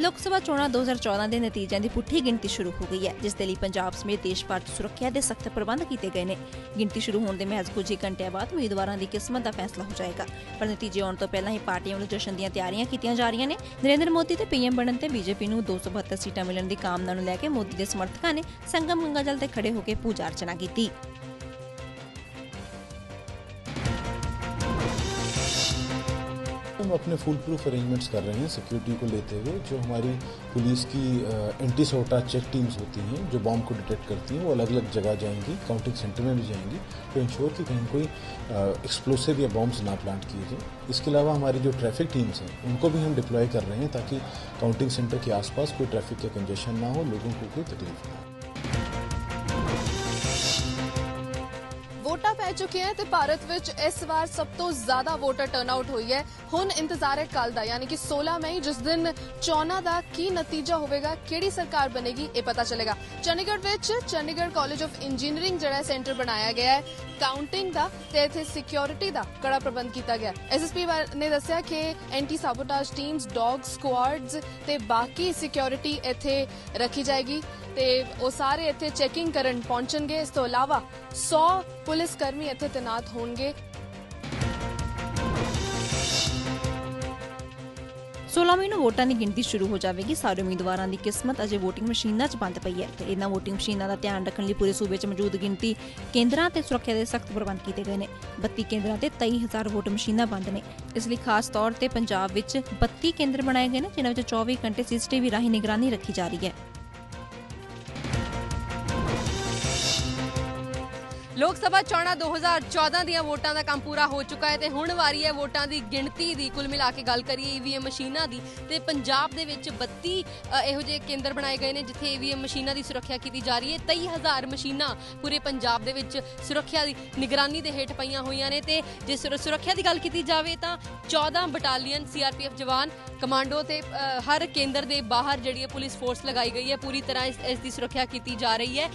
ਲੋਕ ਸਭਾ ਚੋਣਾਂ 2014 ਦੇ ਨਤੀਜਿਆਂ ਦੀ ਪੁੱਠੀ ਗਿਣਤੀ ਸ਼ੁਰੂ ਹੋ ਗਈ ਹੈ, ਜਿਸ ਦੇ ਲਈ ਪੰਜਾਬ ਸਮੇਤ ਦੇਸ਼ ਭਰ 'ਚ ਸੁਰੱਖਿਆ ਦੇ ਸਖਤ ਪ੍ਰਬੰਧ ਕੀਤੇ ਗਏ ਨੇ। ਗਿਣਤੀ ਸ਼ੁਰੂ ਹੋਣ ਦੇ ਮਹਿਜ਼ ਕੁਝ ਹੀ ਘੰਟਿਆਂ ਬਾਅਦ ਉਮੀਦਵਾਰਾਂ ਦੀ ਕਿਸਮਤ ਦਾ ਫੈਸਲਾ ਹੋ ਜਾਏਗਾ। ਪਰ ਨਤੀਜੇ ਆਉਣ ਤੋਂ ਪਹਿਲਾਂ ਹੀ ਪਾਰਟੀਆਂ ਵੱਲੋਂ ਜਸ਼ਨ ਦੀਆਂ ਤਿਆਰੀਆਂ ਕੀਤੀਆਂ ਜਾ ਰਹੀਆਂ ਨੇ। ਨਰਿੰਦਰ ਮੋਦੀ ਤੇ ਪੀਐਮ ਬਣਨ ਤੇ ਬੀਜੇਪੀ ਨੂੰ 272 ਸੀਟਾਂ ਮਿਲਣ ਦੀ ਕਾਮਨਾ ਨੂੰ ਲੈ ਕੇ ਮੋਦੀ ਦੇ ਸਮਰਥਕਾਂ ਨੇ ਸੰਗਮ ਗੰਗਾ ਜਲ ਤੇ ਖੜੇ ਹੋ ਕੇ ਪੂਜਾ ਅਰਚਨਾ ਕੀਤੀ। अपने फुल प्रूफ अरेंजमेंट्स कर रहे हैं सिक्योरिटी को लेते हुए, जो हमारी पुलिस की एंटी सोटा चेक टीम्स होती हैं, जो बॉम्ब को डिटेक्ट करती हैं, वो अलग अलग जगह जाएँगी काउंटिंग सेंटर में भी जाएँगी तो इंश्योर कि कहीं कोई एक्सप्लोसिव या बॉम्ब्स ना प्लांट किए जाए। इसके अलावा हमारी जो ट्रैफ़िक टीम्स हैं, उनको भी हम डिप्लॉय कर रहे हैं, ताकि काउंटिंग सेंटर के आसपास कोई ट्रैफ़िक का कंजेशन ना हो, लोगों को कोई तकलीफ़ ना हो। ਵੋਟਾਂ ਪੈ ਚੁੱਕੀਆਂ ਤੇ ਭਾਰਤ ਵਿੱਚ ਇਸ ਵਾਰ ਸਭ ਤੋਂ ਜ਼ਿਆਦਾ ਵੋਟਰ ਟਰਨਆਊਟ ਹੋਈ ਹੈ। ਹੁਣ ਇੰਤਜ਼ਾਰ ਹੈ ਕੱਲ ਦਾ, ਯਾਨੀ ਕਿ 16 ਮਈ, ਜਿਸ ਦਿਨ ਚੋਣਾਂ ਦਾ ਕੀ ਨਤੀਜਾ ਹੋਵੇਗਾ, ਕਿਹੜੀ ਸਰਕਾਰ ਬਣੇਗੀ, ਇਹ ਪਤਾ ਚੱਲੇਗਾ। ਚੰਡੀਗੜ੍ਹ ਵਿੱਚ ਚੰਡੀਗੜ੍ਹ ਕਾਲਜ ਆਫ ਇੰਜੀਨੀਅਰਿੰਗ ਜਿਹੜਾ ਸੈਂਟਰ ਬਣਾਇਆ ਗਿਆ ਹੈ। ਕਾਊਂਟਿੰਗ ਦਾ ਤੇ ਇਥੇ ਸਿਕਿਉਰਿਟੀ ਦਾ ਕੜਾ ਪ੍ਰਬੰਧ ਕੀਤਾ ਗਿਆ ਐਸਐਸਪੀ ਨੇ ਦੱਸਿਆ ਕਿ anti sabotage teams dog squads ਤੇ ਬਾਕੀ ਸਿਕਿਉਰਿਟੀ ਇੱਥੇ ਰੱਖੀ ਜਾਏਗੀ ਤੇ ਉਹ ਸਾਰੇ ਇੱਥੇ ਚੈਕਿੰਗ ਕਰਨ ਪਹੁੰਚਣਗੇ। ਇਸ ਤੋਂ ਇਲਾਵਾ 100 ਪੁਲਿਸ ਕਰਮੀ ਇੱਥੇ ਤਾਇਨਾਤ ਹੋਣਗੇ। 16 ਮਈ ਨੂੰ ਵੋਟਾਂ ਦੀ ਗਿਣਤੀ ਸ਼ੁਰੂ ਹੋ ਜਾਵੇਗੀ। ਸਾਰੇ ਉਮੀਦਵਾਰਾਂ ਦੀ ਕਿਸਮਤ ਅਜੇ VOTING ਮਸ਼ੀਨਾਂ 'ਚ ਬੰਦ ਪਈ ਹੈ। ਤੇ ਇਹਨਾਂ VOTING ਮਸ਼ੀਨਾਂ ਦਾ ਧਿਆਨ ਰੱਖਣ ਲਈ ਪੂਰੇ ਸੂਬੇ 'ਚ ਮੌਜੂਦ ਗਿਣਤੀ ਕੇਂਦਰਾਂ ਤੇ ਸੁਰੱਖਿਆ ਦੇ ਸਖਤ ਪ੍ਰਬੰਧ ਕੀਤੇ ਗਏ ਨੇ। 32 ਕੇਂਦਰਾਂ ਤੇ 23000 ਵੋਟ ਮਸ਼ੀਨਾਂ ਬੰਦ ਨੇ। ਇਸ ਲਈ ਖਾਸ ਤੌਰ ਤੇ ਪੰਜਾਬ ਵਿੱਚ 32 ਕੇਂਦਰ ਬਣਾਏ ਗਏ ਨੇ, ਜਿਨ੍ਹਾਂ ਵਿੱਚ 24 ਘੰਟੇ ਸੀਸੀਟੀਵੀ ਰਾਹੀਂ ਨਿਗਰਾਨੀ ਰੱਖੀ ਜਾ ਰਹੀ ਹੈ। ਲੋਕ ਸਭਾ ਚੋਣਾਂ 2014 ਦੀਆਂ ਵੋਟਾਂ ਦਾ ਕੰਮ ਪੂਰਾ ਹੋ ਚੁੱਕਾ ਹੈ ਤੇ ਹੁਣ ਵਾਰੀ ਹੈ ਵੋਟਾਂ ਦੀ ਗਿਣਤੀ ਦੀ। ਕੁੱਲ ਮਿਲਾ ਕੇ ਗੱਲ ਕਰੀਏ ਈਵੀਐਮ ਮਸ਼ੀਨਾਂ ਦੀ ਤੇ ਪੰਜਾਬ ਦੇ ਵਿੱਚ 32 ਇਹੋ ਜਿਹੇ ਕੇਂਦਰ ਬਣਾਏ ਗਏ ਨੇ ਜਿੱਥੇ ਈਵੀਐਮ ਮਸ਼ੀਨਾਂ ਦੀ ਸੁਰੱਖਿਆ ਕੀਤੀ ਜਾ ਰਹੀ ਹੈ। 23000 ਮਸ਼ੀਨਾਂ ਪੂਰੇ ਪੰਜਾਬ ਦੇ ਵਿੱਚ ਸੁਰੱਖਿਆ ਦੀ ਨਿਗਰਾਨੀ ਦੇ ਹੇਠ ਪਈਆਂ ਹੋਈਆਂ ਨੇ ਤੇ ਜੇ ਸੁਰੱਖਿਆ ਦੀ ਗੱਲ ਕੀਤੀ ਜਾਵੇ ਤਾਂ 14 ਬਟਾਲੀਅਨ ਸੀਆਰਪੀਐਫ ਜਵਾਨ, ਕਮਾਂਡੋ ਤੇ ਹਰ ਕੇਂਦਰ ਦੇ ਬਾਹਰ ਜਿਹੜੀ ਹੈ ਪੁਲਿਸ ਫੋਰਸ ਲਗਾਈ ਗਈ ਹੈ। ਪੂਰੀ ਤਰ੍ਹਾਂ ਇਸ ਦੀ ਸੁਰੱਖਿਆ ਕੀਤੀ ਜਾ ਰਹੀ ਹੈ।